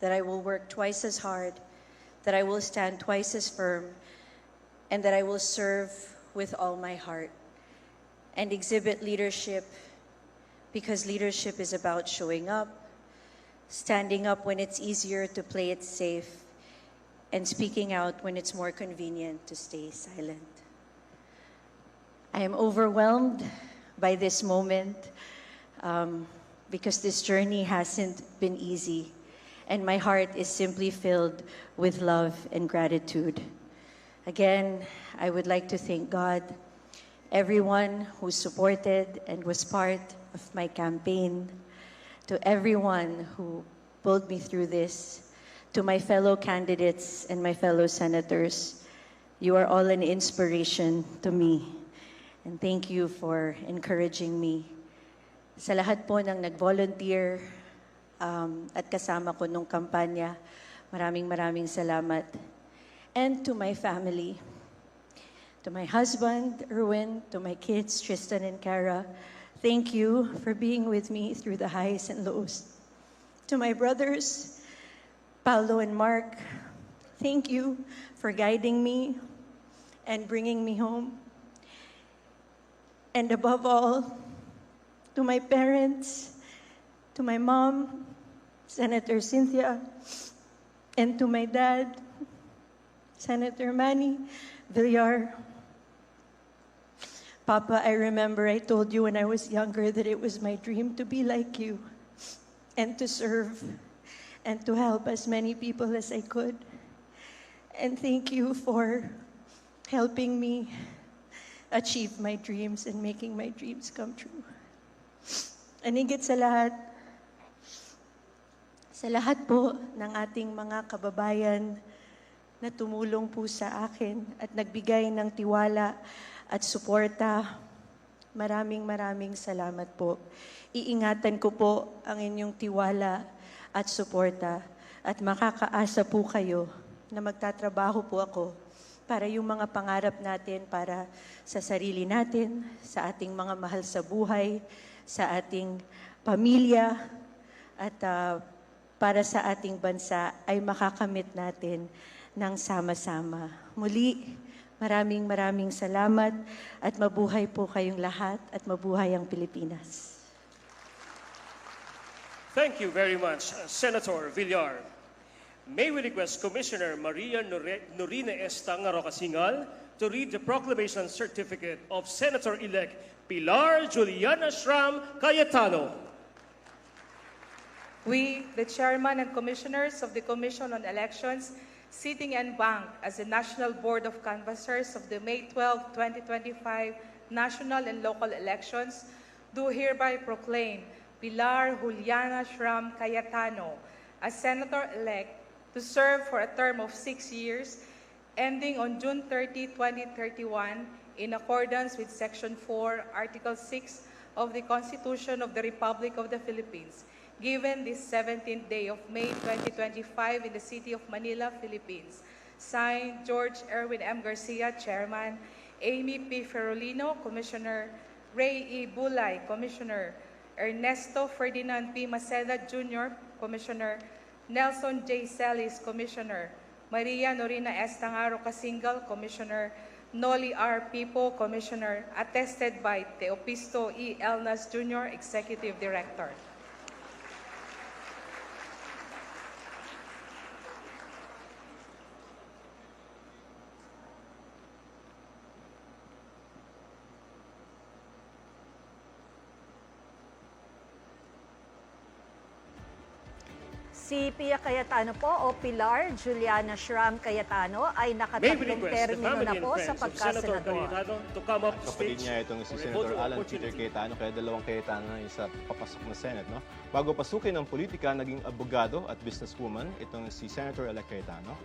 that I will work twice as hard, that I will stand twice as firm, and that I will serve with all my heart and exhibit leadership because leadership is about showing up, standing up when it's easier to play it safe, and speaking out when it's more convenient to stay silent. I am overwhelmed by this moment um, because this journey hasn't been easy, and my heart is simply filled with love and gratitude. Again, I would like to thank God, everyone who supported and was part of my campaign, to everyone who pulled me through this, to my fellow candidates and my fellow senators. You are all an inspiration to me. And thank you for encouraging me. Sa lahat po ng nag-volunteer um, at kasama ko nung kampanya, maraming maraming salamat. And to my family, to my husband, Erwin, to my kids, Tristan and Kara, thank you for being with me through the highs and lows. To my brothers, Paulo and Mark, thank you for guiding me and bringing me home. And above all, to my parents, to my mom, Senator Cynthia, and to my dad, Senator Manny Villar. Papa, I remember I told you when I was younger that it was my dream to be like you and to serve and to help as many people as I could. And thank you for helping me achieve my dreams and making my dreams come true. And sa lahat, sa lahat po ng ating mga kababayan na tumulong po sa akin at nagbigay ng tiwala at suporta, maraming maraming salamat po. Iingatan ko po ang inyong tiwala at suporta at makakaasa po kayo na magtatrabaho po ako para yung mga pangarap natin para sa sarili natin, sa ating mga mahal sa buhay, sa ating pamilya, at ah, para sa ating bansa ay makakamit natin ng sama-sama. Muli, maraming maraming salamat at mabuhay po kayong lahat at mabuhay ang Pilipinas. Thank you very much, uh, Senator Villar. May we request Commissioner Maria Norina Estang Rocasingal to read the proclamation certificate of Senator-elect Pilar Juliana Schram Cayetano. We, the chairman and commissioners of the Commission on Elections, sitting en banc as the National Board of Canvassers of the May 12, 2025 national and local elections, do hereby proclaim Pilar Juliana Shram Cayetano as Senator-elect to serve for a term of six years, ending on June 30, 2031, in accordance with Section 4, Article 6 of the Constitution of the Republic of the Philippines, given this 17th day of May 2025 in the city of Manila, Philippines. Signed, George Erwin M. Garcia, Chairman, Amy P. Ferolino, Commissioner, Ray E. Bulay, Commissioner, Ernesto Ferdinand P. Maceda Jr., Commissioner, Nelson J. Celis, Commissioner, Maria Norina S. Tangaro Commissioner, Noli R. Pipo, Commissioner, attested by Teopisto E. Elnas Jr., Executive Director. Si Pia Cayetano po o Pilar Juliana Schram Cayetano ay nakatatlong termino na po sa pagkasenador. Kapatid niya itong si Senator Alan Peter. Cayetano, kaya dalawang Cayetano na yung sa papasok na Senate. No? Bago pasukin ng politika, naging abogado at businesswoman itong si Senator-elect Cayetano.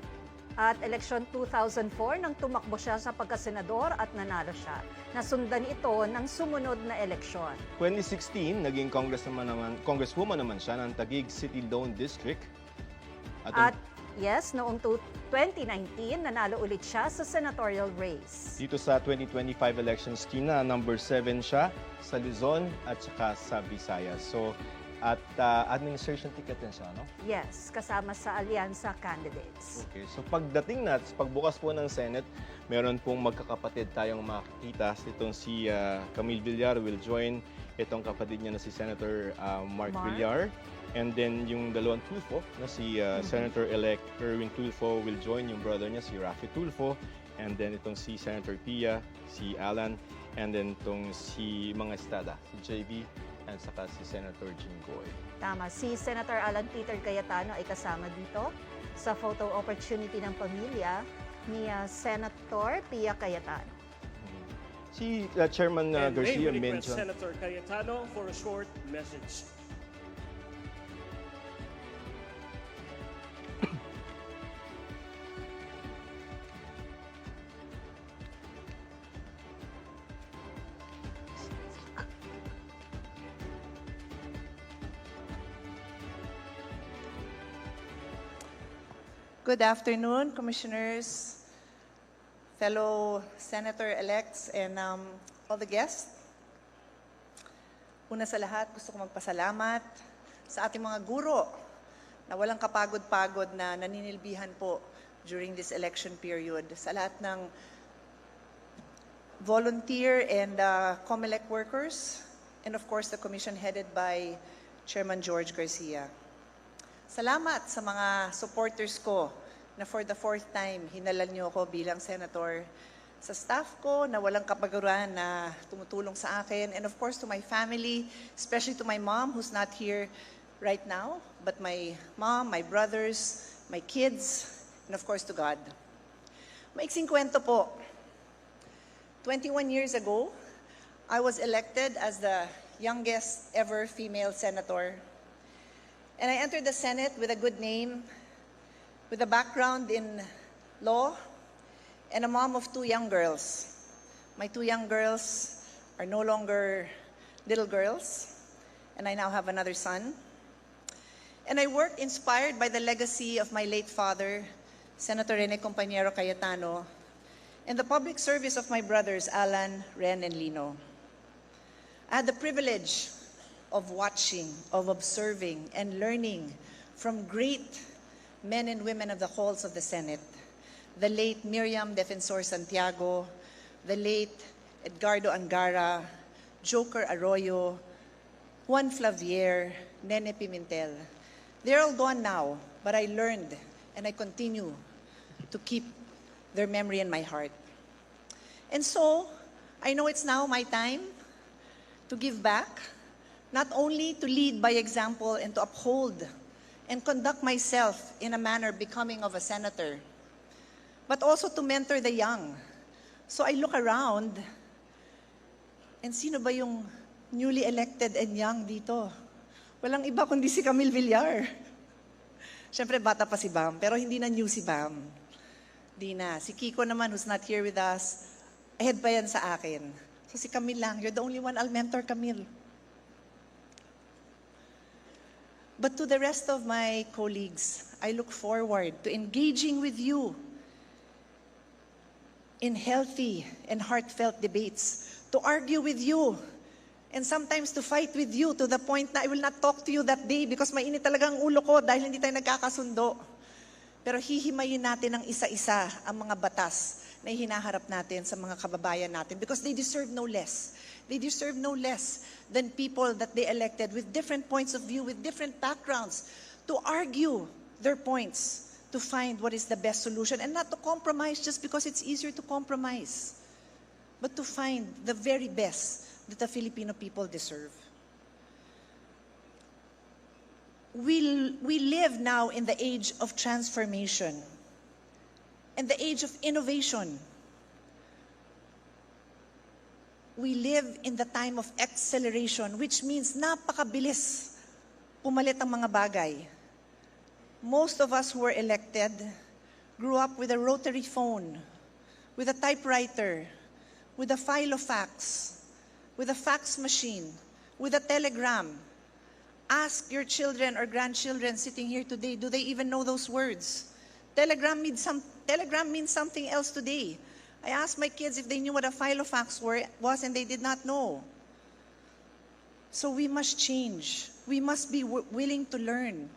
At eleksyon 2004 nang tumakbo siya sa pagkasenador at nanalo siya. Nasundan ito ng sumunod na eleksyon. 2016, naging congresswoman naman, congresswoman naman siya ng Taguig City Lone District. At yes, noong tu- 2019, nanalo ulit siya sa senatorial race. dito sa 2025 elections, Tina, number 7 siya sa Luzon at saka sa Visayas. So, At ah, administration ticket din siya, no? Yes, kasama sa Alyansa candidates. Okay, so pagdating natin, pagbukas po ng Senate, meron pong magkakapatid tayong makikita. Itong si ah, Camille Villar will join itong kapatid niya na si Senator ah, Mark, Mark. Villar. And then yung dalawang Tulfo na si ah, Senator-elect Erwin Tulfo will join yung brother niya si Rafi Tulfo. And then itong si Senator Pia, si Alan, and then itong si Mga Estrada, si JB, and saka si Senator Jinggoy. Tama, si Senator Alan Peter Cayetano ay kasama dito sa photo opportunity ng pamilya ni ah, Senator Pia Cayetano. Si ah, Chairman may Garcia mentioned... Senator Cayetano for a short message. Good afternoon, Commissioners, fellow Senator-elects, and um, all the guests. Una sa lahat, gusto ko magpasalamat sa ating mga guro na walang kapagod-pagod na naninilbihan po during this election period. Sa lahat ng volunteer and uh, COMELEC workers, and of course the commission headed by Chairman George Garcia. Salamat sa mga supporters ko na for the fourth time, hinalal niyo ako bilang senator. Sa staff ko na walang kapaguran na tumutulong sa akin. And of course to my family, especially to my mom who's not here right now, but my mom, my brothers, my kids, and of course to God. Maiksing kwento po. 21 years ago, I was elected as the youngest ever female senator and I entered the Senate with a good name, with a background in law, and a mom of two young girls. My two young girls are no longer little girls, and I now have another son. And I worked inspired by the legacy of my late father, Senator Rene Compañero Cayetano, and the public service of my brothers, Alan, Ren, and Lino. I had the privilege of watching, of observing, and learning from great men and women of the halls of the Senate. The late Miriam Defensor Santiago, the late Edgardo Angara, Joker Arroyo, Juan Flavier, Nene Pimentel. They're all gone now, but I learned and I continue to keep their memory in my heart. And so, I know it's now my time to give back, not only to lead by example and to uphold and conduct myself in a manner becoming of a senator, but also to mentor the young. So I look around and sino ba yung newly elected and young dito? Walang iba kundi si Camille Villar. Siyempre, bata pa si Bam, pero hindi na new si Bam. Di na. Si Kiko naman, who's not here with us, ahead pa yan sa akin. So si Camille lang, you're the only one I'll mentor, Camille. But to the rest of my colleagues, I look forward to engaging with you in healthy and heartfelt debates, to argue with you, and sometimes to fight with you to the point na I will not talk to you that day because mainit talaga ang ulo ko dahil hindi tayo nagkakasundo. Pero hihimayin natin ng isa-isa ang mga batas na hinaharap natin sa mga kababayan natin because they deserve no less. They deserve no less than people that they elected with different points of view, with different backgrounds, to argue their points, to find what is the best solution, and not to compromise just because it's easier to compromise, but to find the very best that the Filipino people deserve. We, we live now in the age of transformation and the age of innovation. We live in the time of acceleration, which means napakabilis pumalit ang mga bagay. Most of us who were elected grew up with a rotary phone, with a typewriter, with a file of fax, with a fax machine, with a telegram. Ask your children or grandchildren sitting here today, do they even know those words? Telegram means, some, telegram means something else today. I asked my kids if they knew what a file of fax was, and they did not know. So we must change. We must be w- willing to learn.